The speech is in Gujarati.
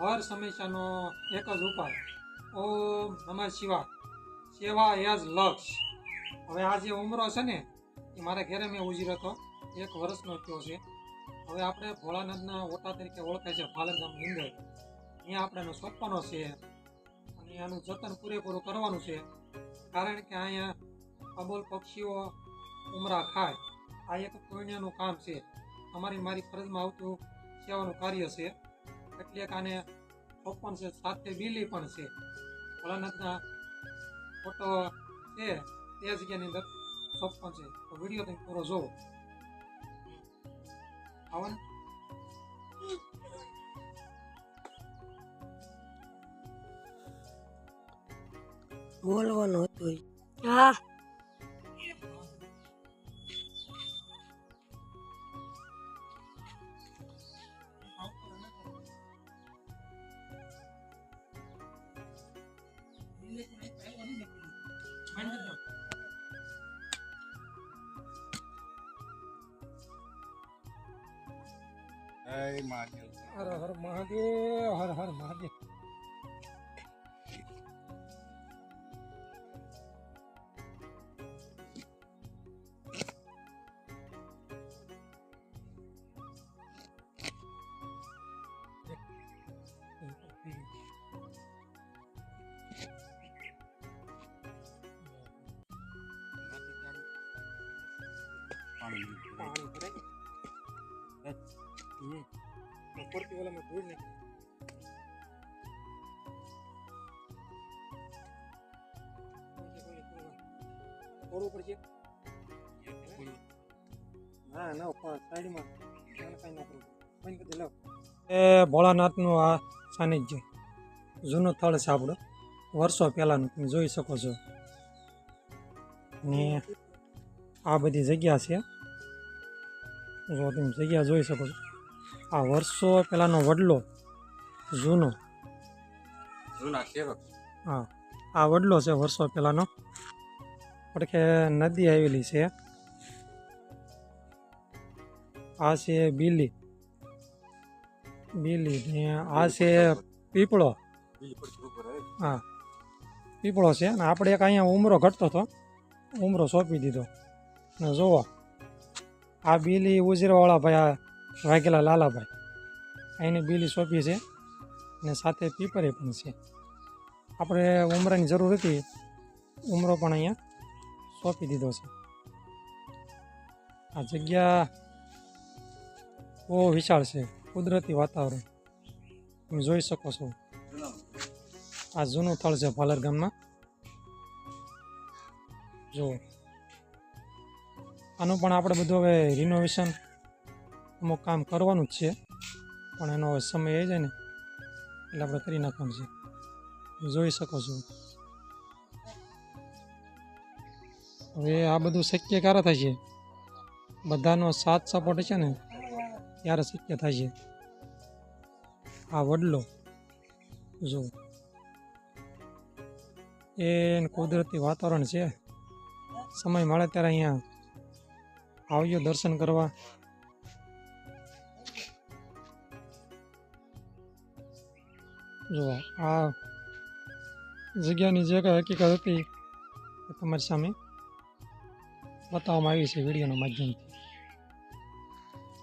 હર સમસ્યાનો એક જ ઉપાય. ઓમ નમઃ શિવા સેવા એઝ લક્ષ. હવે આ જે ઉમરો છે ને, એ મારા ઘેરે મેં ઉજર્યો હતો. એક વર્ષનો થયો છે. હવે આપણે ભોળાનાથના ઓટા તરીકે ઓળખાય છે ભાલર ગામની અહીંયા આપણે એનો સોંપવાનો છે. અને આનું જતન પૂરેપૂરું કરવાનું છે. કારણ કે અહીંયા અબોલ પક્ષીઓ ઉમરા ખાય. આ એક પુણ્યનું કામ છે. અમારી મારી ફરજમાં આવતું સેવાનું કાર્ય છે. એટલે કે આને સોંપવાનું છે સાથે બીલી પણ છે. ભોળાનાથના ફોટો છે, તે જગ્યાની અંદર સોંપવાનું છે. તો વીડિયો તમે પૂરો જોવો. આવો ને. બોલવાનું હતું હર હર મહાદેવ હર હર મહાદેવ પાણી પાણી ભરાય ને? હમ. ઉપરથી ઓલામાં ધૂળ નાખી. થોડું ઉપર છે ના ના ઉપર સાઈડમાં કાંઈ ના કરી દે, લાવ. એ ભોળાનાથનું આ સાનિધ્ય. જૂનું થળ છે આપણું. વર્ષો પહેલાંનું તમે જોઈ શકો છો. ને આ બધી જગ્યા છે. જો તમે જગ્યા જોઈ શકો છો. આ વર્ષો પહેલાંનો વડલો જૂનો. જૂના સેવક હા આ વડલો છે વર્ષો પહેલાંનો પડખે નદી આવેલી છે. આ છે બીલી. બીલી ને આ છે પીપળો. હા પીપળો છે. અને આપણે એક અહીંયા ઉમરો ઘટતો હતો. ઉમરો સોંપી દીધો. ને જુઓ આ બીલી ઉજરવાળા ભાઈ આ વાઘેલા લાલાભાઈ. અહીંની બીલી સોંપી છે અને સાથે પીપરે પણ છે. આપણે ઉમરાની જરૂર હતી, ઉમરો પણ અહીંયા સોંપી દીધો છે. આ જગ્યા બહુ વિશાળ છે, કુદરતી વાતાવરણ. તમે જોઈ શકો છો. આ જૂનું થળ છે ભાલર ગામમાં જો આનું પણ આપણે બધું હવે રિનોવેશન અમુક કામ કરવાનું જ છે. પણ એનો સમય એ જાય ને, એટલે આપણે કરી નાખવાનું છે. જોઈ શકો છો. હવે આ બધું શક્ય ક્યારે થાય છે. બધાનો સાથ સપોર્ટ છે ને, ત્યારે શક્ય થાય છે. આ વડલો, જો. એ કુદરતી વાતાવરણ છે. સમય મળે ત્યારે અહીંયા આવ્યો દર્શન કરવા. જો આ જગ્યાની જે કંઈ હકીકત હતી તમારી સામે બતાવવામાં આવી છે વિડીયોના માધ્યમથી.